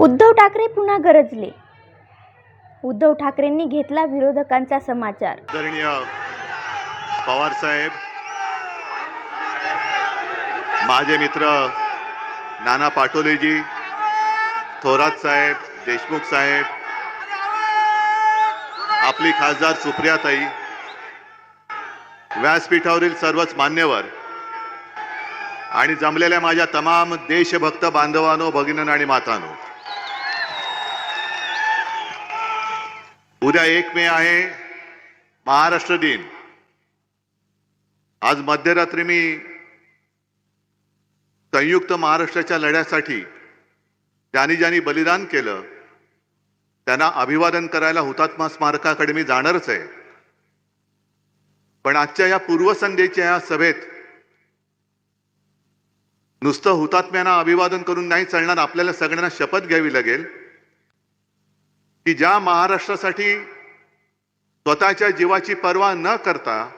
उद्धव ठाकरे पुन्हा गरजले. उद्धव ठाकरेंनी घेतला विरोधकांचा समाचार. पवार साहेब माझे मित्र नाना पाटोलेजी थोरात साहेब देशमुख साहेब आपली खासदार सुप्रियाताई व्यासपीठावरील सर्वच मान्यवर आणि जमलेल्या माझ्या तमाम देशभक्त बांधवानो भगिनींनो आणि मातानो उद्या एक मे आहे महाराष्ट्र दिन. आज मध्यरात्री मी संयुक्त महाराष्ट्राच्या लढ्यासाठी ज्यांनी ज्यांनी बलिदान केलं त्यांना अभिवादन करायला हुतात्मा स्मारकाकडे मी जाणारच आहे. पण आजच्या या पूर्वसंध्येच्या या सभेत नुसतं हुतात्म्यांना अभिवादन करून नाही चालणार आपल्याला सगळ्यांना शपथ घ्यावी लागेल. की ज्या महाराष्ट्रासाठी स्वतःच्या जीवाची पर्वा न करता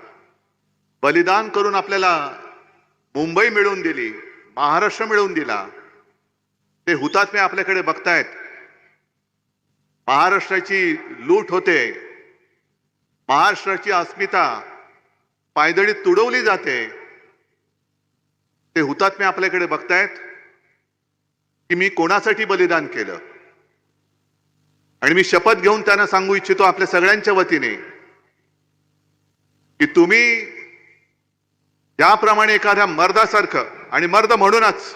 बलिदान करून आपल्याला मुंबई मिळवून दिली महाराष्ट्र मिळवून दिला ते हुतात्मे आपल्याकडे बघतायत. महाराष्ट्राची लूट होते. महाराष्ट्राची अस्मिता पायदळीत तुडवली जाते. ते हुतात्मे आपल्याकडे बघतायत की मी कोणासाठी बलिदान केलं? आणि मी शपथ घेऊन त्यांना सांगू इच्छितो आपल्या सगळ्यांच्या वतीने की तुम्ही त्याप्रमाणे एखाद्या मर्दासारखं आणि मर्द म्हणूनच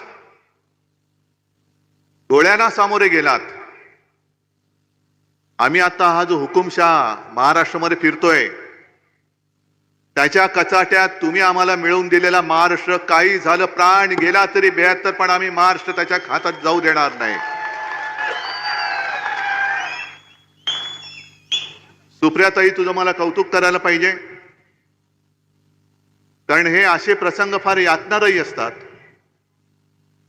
डोळ्यांना सामोरे गेलात. आम्ही आता हा जो हुकुमशाह महाराष्ट्रामध्ये फिरतोय त्याच्या कचाट्यात तुम्ही आम्हाला मिळवून दिलेला महाराष्ट्र काही झालं प्राण गेला तरी बेहत्तर पण आम्ही महाराष्ट्र त्याच्या हातात जाऊ देणार नाही. सुप्रियाताई तुझं मला कौतुक करायला पाहिजे. कारण हे असे प्रसंग फार यातनारही असतात.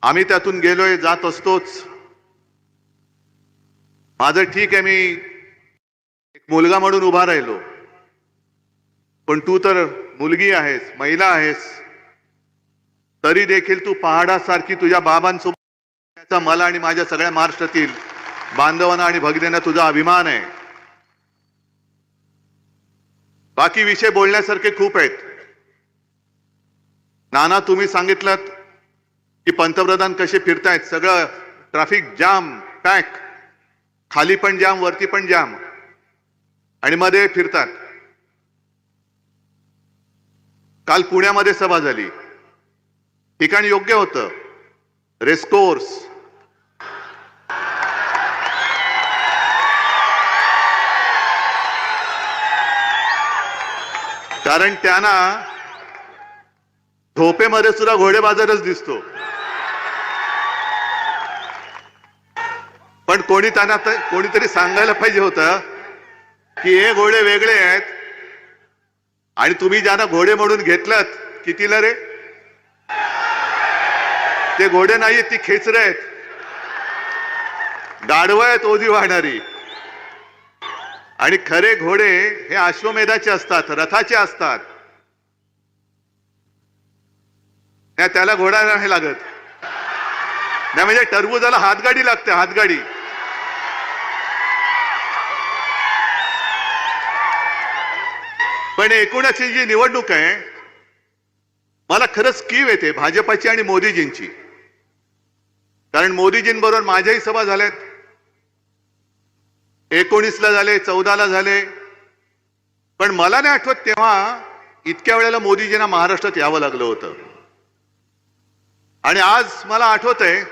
आम्ही त्यातून गेलोय जात असतोच. माझं ठीक आहे मी एक मुलगा म्हणून उभा राहिलो. पण तू तर मुलगी आहेस महिला आहेस. तरी देखील तू पहाडासारखी तुझ्या बाबांसोबत मला आणि माझ्या सगळ्या महाराष्ट्रातील बांधवांना आणि भगिनींना तुझा अभिमान आहे. बाकी विषय बोलण्यासारखे खूप आहेत. नाना तुम्ही सांगितलं की पंतप्रधान कसे फिरतायत. सगळं ट्रॅफिक जाम पॅक खाली पण जाम वरती पण जाम आणि मध्ये फिरतात. काल पुण्यामध्ये सभा झाली. ठिकाण योग्य होतं. रेस्कोर्स कारण त्यांना झोपेमध्ये सुद्धा घोडे बाजारच दिसतो. पण कोणी त्यांना कोणीतरी सांगायला पाहिजे होतं की हे घोडे वेगळे आहेत आणि तुम्ही ज्यांना घोडे म्हणून घेतलात कितीला रे? ते घोडे नाहीयेत ती खेचर आहेत. गाढवं आहेत ओझी वाहणारी. आणि खरे घोडे हे अश्वमेधाचे असतात रथाचे असतात. त्याला घोडा नाही लागत. नाही म्हणजे टरबुजाला हातगाडी लागते हातगाडी. पण एकूणच जी निवडणूक आहे मला खरंच कीव येते भाजपाची आणि मोदीजींची. कारण मोदीजींबरोबर माझ्याही सभा झाल्यात. एकोणीसला झाले चौदाला झाले. पण मला नाही आठवत तेव्हा इतक्या वेळेला मोदीजींना महाराष्ट्रात यावं लागलं होतं. आणि आज मला आठवत आहे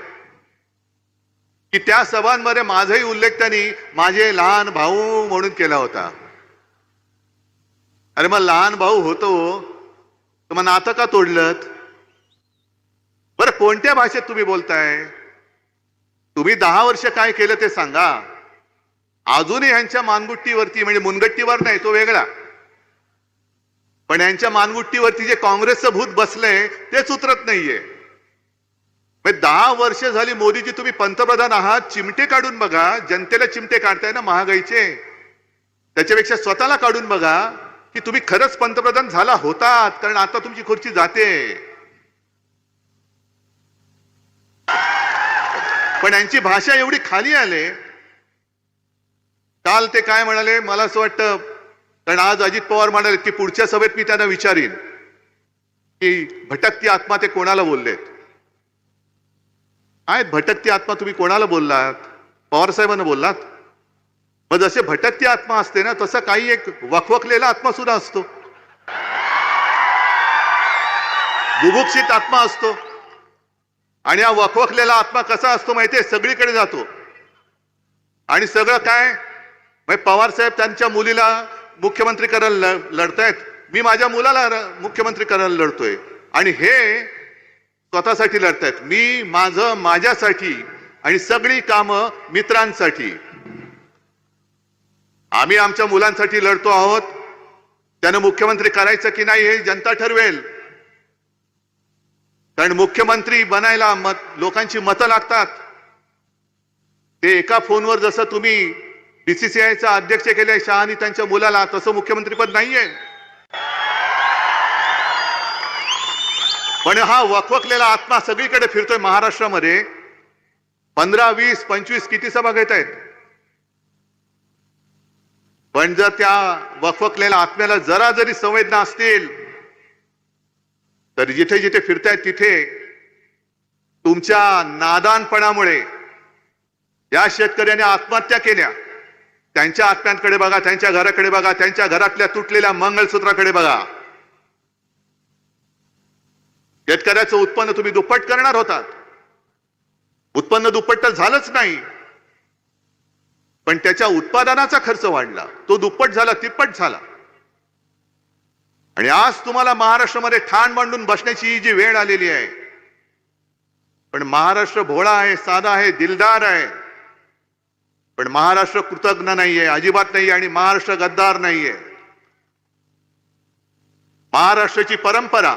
की त्या सभांमध्ये माझाही उल्लेख त्यांनी माझे लहान भाऊ म्हणून केला होता. अरे मग लहान भाऊ होतो तर मग नातं का तोडलं बरं कोणत्या भाषेत तुम्ही बोलताय? तुम्ही दहा वर्ष काय केलं ते सांगा. अजूनही यांच्या मानगुट्टीवरती म्हणजे मुनगट्टीवर नाही तो वेगळा. पण यांच्या मानगुट्टीवरती जे काँग्रेसचं भूत बसलंय तेच उतरत नाहीये. म्हणजे दहा वर्ष झाली मोदीजी तुम्ही पंतप्रधान आहात चिमटे काढून बघा जनतेला चिमटे काढताय ना महागाईचे. त्याच्यापेक्षा स्वतःला काढून बघा की तुम्ही खरंच पंतप्रधान झाला होतात कारण आता तुमची खुर्ची जाते. पण यांची भाषा एवढी खाली आले काल ते काय म्हणाले? मला असं वाटतं कारण आज अजित पवार म्हणाले की पुढच्या सभेत मी त्यांना विचारीन की भटकती आत्मा ते कोणाला बोललेत? आहेत भटकती आत्मा तुम्ही कोणाला बोललात? पवार साहेबांना बोललात? मग जसे भटकती आत्मा असते ना तसं काही एक वखवखलेला आत्मा सुद्धा असतो. बुभुक्षित आत्मा असतो. आणि हा वखवखलेला आत्मा कसा असतो माहितीये? सगळीकडे जातो. आणि सगळं काय? पवार साहेब त्यांच्या मुलीला मुख्यमंत्री करायला ल- लढतायत. मी माझ्या मुलाला मुख्यमंत्री करायला लढतोय. आणि हे स्वतःसाठी लढतायत. मी माझं माझ्यासाठी आणि सगळी कामं मित्रांसाठी. आम्ही आमच्या मुलांसाठी लढतो आहोत. त्यानं मुख्यमंत्री करायचं की नाही हे जनता ठरवेल. कारण मुख्यमंत्री बनायला मत लोकांची मतं लागतात. ते एका फोनवर जसं तुम्ही बीसीसीआयचा अध्यक्ष केले शहानी त्यांच्या मुलाला तसं मुख्यमंत्रीपद नाहीये. पण हा वकवकलेला आत्मा सगळीकडे फिरतोय महाराष्ट्रामध्ये. पंधरा वीस पंचवीस किती सभा घेत आहेत? पण जर त्या वकवकलेल्या आत्म्याला जरा जरी संवेदना असतील तर जिथे जिथे फिरतायत तिथे तुमच्या नादानपणामुळे या शेतकऱ्याने आत्महत्या केल्या. त्यांच्या आत्म्यांकडे बघा त्यांच्या घराकडे बघा त्यांच्या घरातल्या तुटलेल्या मंगळसूत्राकडे बघा. शेतकऱ्याचं उत्पन्न तुम्ही दुप्पट करणार होतात. उत्पन्न दुप्पट तर झालंच नाही. पण त्याच्या उत्पादनाचा खर्च वाढला. तो दुप्पट झाला तिप्पट झाला. आणि आज तुम्हाला महाराष्ट्रामध्ये ठाण मांडून बसण्याची जी वेळ आलेली आहे पण महाराष्ट्र भोळा आहे साधा आहे दिलदार आहे. पण महाराष्ट्र कृतज्ञ नाहीये अजिबात नाहीये आणि महाराष्ट्र गद्दार नाहीये. महाराष्ट्राची परंपरा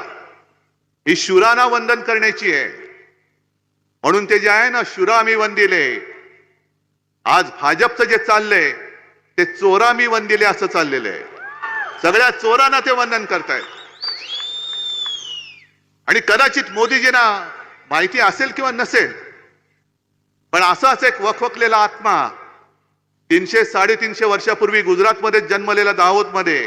ही शुराना वंदन करण्याची आहे. म्हणून ते जे आहे ना शुरामी वंदिले आज भाजपचं जे चाललंय ते चोरामी वंदिले असं चाललेलं आहे. सगळ्या चोरांना ते वंदन करतायत. आणि कदाचित मोदीजींना माहिती असेल किंवा नसेल पण असाच एक वखवकलेला आत्मा तीनशे साडेतीनशे वर्षापूर्वी गुजरातमध्ये जन्मलेला दाहोदमध्ये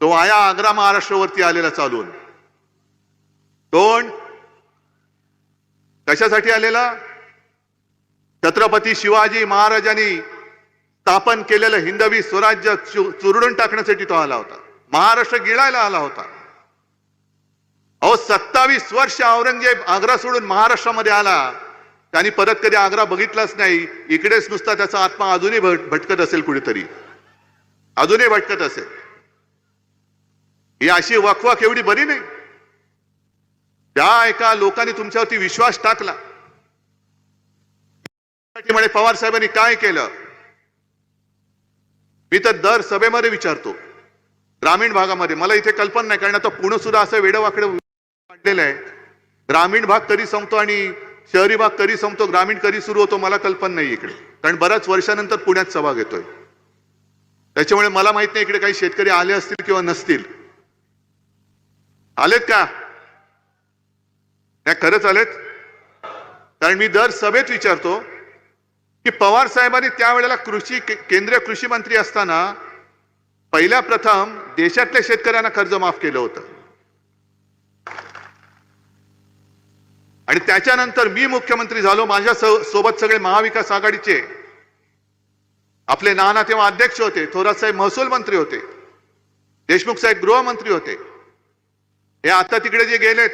तो आया आग्रा महाराष्ट्रावरती आलेला चालून. कोण कशासाठी आलेला? छत्रपती शिवाजी महाराजांनी स्थापन केलेलं हिंदवी स्वराज्य चुरडून टाकण्यासाठी तो आला होता. महाराष्ट्र गिळायला आला होता. अहो सत्तावीस वर्ष औरंगजेब आग्रा सोडून महाराष्ट्रामध्ये आला. त्यांनी परत कधी आग्रा बघितलाच नाही. इकडेच नुसता त्याचा आत्मा अजूनही भट- भटकत असेल कुठेतरी. अजूनही भटकत असेल. ही अशी वकवाक एवढी बरी नाही. त्या एका लोकांनी तुमच्यावरती विश्वास टाकला. म्हणे पवार साहेबांनी काय केलं? मी तर दर सभेमध्ये विचारतो. ग्रामीण भागामध्ये. मला इथे कल्पना नाही कारण आता पुणे सुद्धा असं वेडवाकडे वाढलेलं आहे. ग्रामीण भाग कधी संपतो आणि शहरी भाग कधी संपतो ग्रामीण कधी सुरू होतो मला कल्पना नाही इकडे. कारण बऱ्याच वर्षानंतर पुण्यात सभा घेतोय. त्याच्यामुळे मला माहीत नाही इकडे काही शेतकरी आले असतील किंवा नसतील. आलेत का? नाही खरंच आलेत? कारण मी दर सभेत विचारतो की पवार साहेबांनी त्यावेळेला कृषी केंद्रीय कृषी मंत्री असताना पहिल्या प्रथम देशातल्या शेतकऱ्यांना कर्ज माफ केलं होतं. आणि त्याच्यानंतर मी मुख्यमंत्री झालो माझ्या सोबत सगळे महाविकास आघाडीचे. आपले नाना तेव्हा अध्यक्ष होते थोरात साहेब महसूल मंत्री होते देशमुख साहेब गृहमंत्री होते. हे आता तिकडे जे गेलेत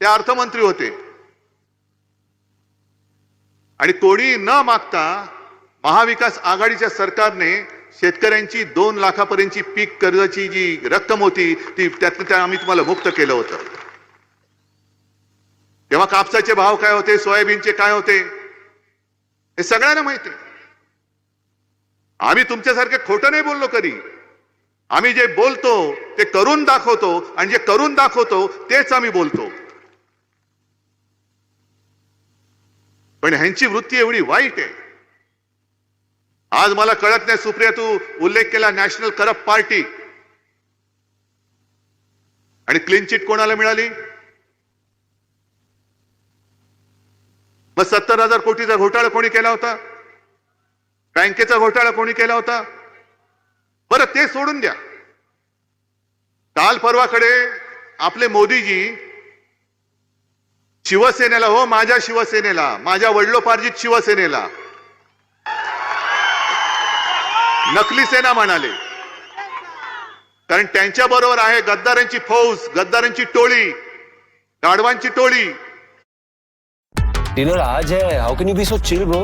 ते अर्थमंत्री होते. आणि कोणी न मागता महाविकास आघाडीच्या सरकारने शेतकऱ्यांची दोन लाखापर्यंतची पीक कर्जाची जी रक्कम होती ती त्यातनं त्या आम्ही तुम्हाला मुक्त केलं होतं. तेव्हा कापसाचे भाव काय होते? सोयाबीनचे काय होते? हे सगळ्यांना माहिती आम्ही तुमच्यासारखे खोटं नाही बोललो कधी. आम्ही जे बोलतो ते करून दाखवतो आणि जे करून दाखवतो तेच आम्ही बोलतो. पण ह्यांची वृत्ती एवढी वाईट आहे. आज मला कळत नाही सुप्रिया तू उल्लेख केला नॅशनल करप्ट पार्टी. आणि क्लीन चिट कोणाला मिळाली? मग सत्तर हजार कोटीचा घोटाळा कोणी केला होता? बँकेचा घोटाळा कोणी केला होता? बरं ते सोडून द्या. काल परवाकडे आपले मोदीजी शिवसेनेला हो माझ्या शिवसेनेला माझ्या वडिलोपार्जित शिवसेनेला नकली सेना म्हणाले. कारण त्यांच्या बरोबर आहे गद्दारांची फौज गद्दारांची टोळी गाढवांची टोळी. डिनर आज है। How can you be so chill bro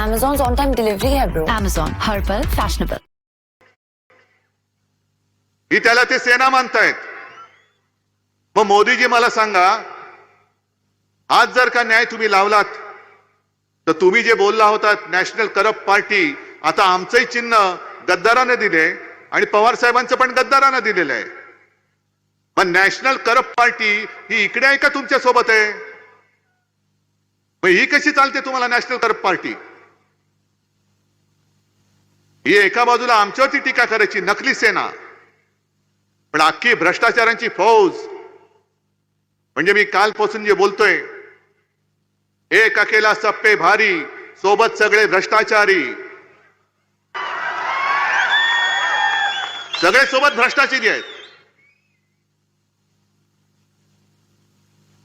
Amazon's on time delivery है bro. Amazon, हर पल फैशनेबल ही त्याला ते सेना मानतायत. मग मोदीजी मला सांगा आज जर का न्याय तुम्ही लावलात तर तुम्ही जे बोलला होतात नॅशनल करप्ट पार्टी आता आमचंही चिन्ह गद्दाराने दिले आणि पवार साहेबांचं पण गद्दारानं दिलेलं आहे. मग नॅशनल करप्ट पार्टी ही इकडे आहे का तुमच्यासोबत आहे? मग ही कशी चालते तुम्हाला नॅशनल करप्ट पार्टी? ही एका बाजूला आमच्यावरती टीका करायची नकली सेना. पण अख्खी भ्रष्टाचारांची फौज. म्हणजे मी कालपासून जे बोलतोय एक अकेला सप्पे भारी सोबत सगळे भ्रष्टाचारी. सगळे सोबत भ्रष्टाचारी आहेत.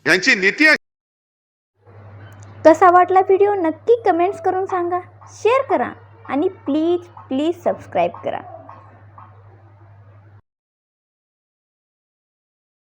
यांची नीती कसा वाटला व्हिडिओ नक्की कमेंट्स करून सांगा. शेअर करा आणि प्लीज प्लीज सबस्क्राईब करा.